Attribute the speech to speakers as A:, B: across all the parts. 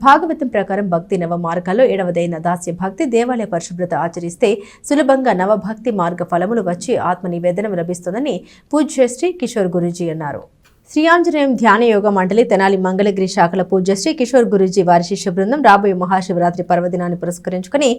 A: భాగవతం ప్రకారం భక్తి నవ మార్గాల్లో ఏడవదైన దాస్య భక్తి దేవాలయ పరిశుభ్రత ఆచరిస్తే సులభంగా నవభక్తి మార్గ ఫలములు వచ్చి ఆత్మ నివేదనం లభిస్తుందని పూజ్యశ్రీ కిషోర్ గురూజీ అన్నారు. శ్రీ ఆంజనేయం ధ్యాన యోగ మండలి తెనాలి మంగళగిరి శాఖల పూజ్యశ్రీ కిషోర్ గురూజీ వారి శిష్య బృందం రాబోయే మహాశివరాత్రి పర్వదినాన్ని పురస్కరించుకుని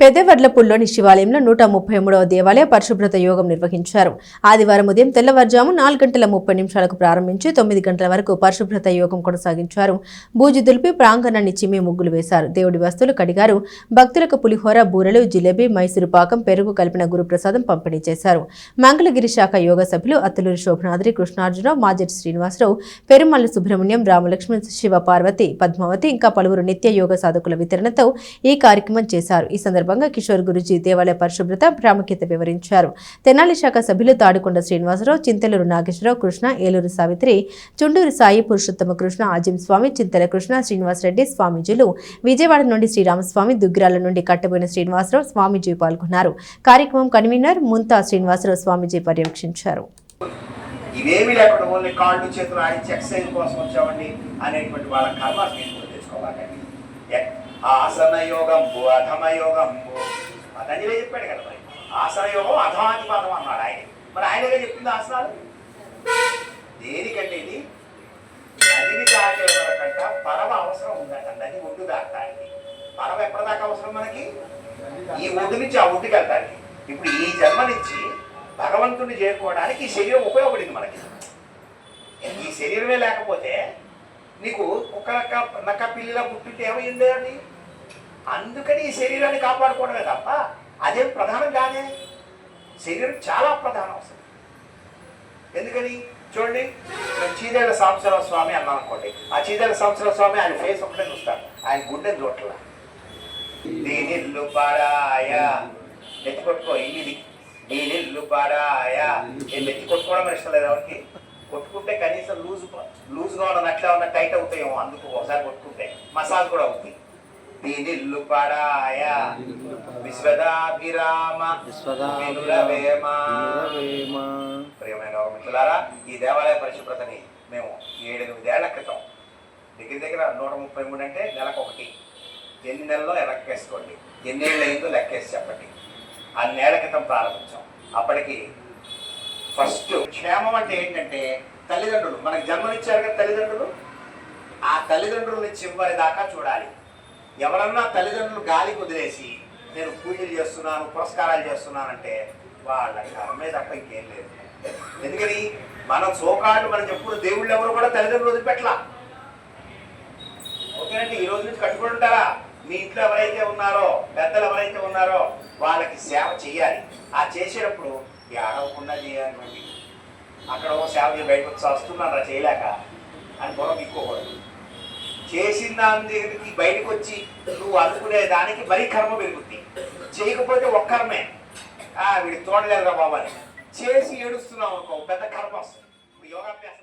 A: పెద్దవర్లపూల్లోని శివాలయంలో నూట ముప్పై మూడవ దేవాలయ పరిశుభ్రత యోగం నిర్వహించారు. ఆదివారం ఉదయం తెల్లవారుజాము నాలుగు గంటల ముప్పై నిమిషాలకు ప్రారంభించి తొమ్మిది గంటల వరకు పరిశుభ్రత యోగం కొనసాగించారు. బూజు దులిపి ప్రాంగణాన్ని చిమ్మి ముగ్గులు వేశారు. దేవుడి వస్తువులు కడిగారు. భక్తులకు పులిహోర బూరెలు జిలేబీ మైసూరు పాకం పెరుగు కలిపిన గురుప్రసాదం పంపిణీ చేశారు. మంగళగిరి శాఖ యోగ సభ్యులు అత్తులూరి శోభనాద్రి కృష్ణార్జునరావు మాజెటి శ్రీనివాసరావు పెరుమల్లు సుబ్రహ్మణ్యం రామలక్ష్మణ్ శివ పార్వతి పద్మావతి ఇంకా పలువురు నిత్య యోగ సాధకుల వితరణతో ఈ కార్యక్రమం చేశారు. ఈ సందర్భంగా కిషోర్ గురుజీ దేవాలయ పరిశుభ్రత ప్రాముఖ్యత వివరించారు. తెనాలి శాఖ సభ్యులు తాడికొండ శ్రీనివాసరావు చింతలూరు నాగేశ్వరరావు కృష్ణ ఏలూరు సావిత్రి చుండూరు సాయి పురుషోత్తమ కృష్ణ ఆజిం స్వామి చింతల కృష్ణ శ్రీనివాసరెడ్డి స్వామీజీలు విజయవాడ నుండి శ్రీరామస్వామి దుగ్గిరాల నుండి కట్టబోయిన శ్రీనివాసరావు స్వామీజీ పాల్గొన్నారు. కార్యక్రమం కన్వీనర్ ముంతా శ్రీనివాసరావు స్వామీజీ పర్యవేక్షించారు.
B: ఇవేమి లేకుండా ఓన్లీ కాళ్ళు చేతులు ఆడించి ఎక్సర్సైజ్ కోసం వచ్చామండి అనేటువంటి వాళ్ళ కర్మ తెచ్చుకోవాలండి ఆసన యోగంబు అధమ యోగంబు పతంజలే చెప్పాడు కదా మరి. ఆసన యోగం అధమాధిపాతం అన్నాడు ఆయన. మరి ఆయనగా చెప్పింది ఆసనాలు? దేనికంటే ఇది? నదిని దాటే వరకంట పరమ అవసరం ఉందట. నది ఒడ్డు దాటానికి పరమ ఎప్పటిదాకా అవసరం మనకి? ఈ ఒడ్డు నుంచి ఆ ఒడ్డుకి వెళ్తానికి ఇప్పుడు ఈ జన్మ నుంచి భగవంతుని చేరుకోవడానికి ఈ శరీరం ఉపయోగపడింది మనకి. ఈ శరీరమే లేకపోతే నీకు కుక్క నక్క నక్క పిల్లిలా పుట్టింటే ఏమైంది అని అందుకని ఈ శరీరాన్ని కాపాడుకోవడమే తప్ప అదేం ప్రధానం కానే శరీరం చాలా ప్రధానం అసలు. ఎందుకని? చూడండి నేను చీదేళ్ళ స్వామి అన్నాను అనుకోండి ఆ చీదేళ్ళ సాంబశివరావు స్వామి ఆయన ఫేస్ ఒకటే చూస్తాడు ఆయన గుండె చూడట్లా దీనిల్లు పారాయ నెత్తి కొట్టుకో ఇల్లు దీనిల్లు పారాయ వీళ్ళు ఎత్తి కొట్టుకోవడం ఇష్టం లేదు ఎవరికి కొట్టుకుంటే కనీసం లూజ్ లూజ్గా ఉన్న నట్లే ఉన్న టైట్ అవుతాయేమో అందుకు ఒకసారి కొట్టుకుంటే. మసాజ్ కూడా అవుతుంది దీనిల్లు పారాయ విశ్వదాభిరామ ప్రియమైన మిత్రులారా ఈ దేవాలయ పరిశుభ్రతని మేము ఏడెనిమిదేళ్ళ క్రితం దగ్గర దగ్గర నూట ముప్పై మూడు అంటే నెలకు ఒకటి. ఎన్ని నెలల్లో లెక్కేసుకోండి ఎన్నేళ్ళు అయిందో లెక్కేసి చెప్పండి. అన్నేళ్ళ క్రితం ప్రారంభించాం. అప్పటికి ఫస్ట్ క్షేమం అంటే ఏంటంటే తల్లిదండ్రులు మనకి జన్మనిచ్చారు కదా తల్లిదండ్రులు? ఆ తల్లిదండ్రులని చివరి దాకా చూడాలి. ఎవరన్నా తల్లిదండ్రులు గాలి కుదిలేసి నేను పూజలు చేస్తున్నాను పురస్కారాలు చేస్తున్నానంటే వాళ్ళ కర్మే తప్ప ఇంకేం లేదు. ఎందుకని? మన సోకాళ్ళు మనం చెప్పుడు దేవుళ్ళు ఎవరు కూడా తల్లిదండ్రులు వదిలిపెట్టలా. ఓకేనండి ఈ రోజు నుంచి కట్టుకుని ఉంటారా? మీ ఇంట్లో ఎవరైతే ఉన్నారో పెద్దలు ఎవరైతే ఉన్నారో వాళ్ళకి సేవ చేయాలి. ఆ చేసేటప్పుడు ఏడవకుండా చేయాలండి అక్కడ ఓ సేవ బయటకు వచ్చి వస్తున్నారా చేయలేక అని బుర్ర ఇక్కోకూడదు చేసిన దాని దగ్గరికి బయటకు వచ్చి నువ్వు అనుకునే దానికి మరీ కర్మ పెరుగుద్ది. చేయకపోతే ఒక్క కర్మే. ఆ వీడి తోడలేదురా బాబు అని చేసి ఏడుస్తున్నావు అనుకో పెద్ద కర్మ వస్తుంది. ఇప్పుడు యోగాభ్యాసం.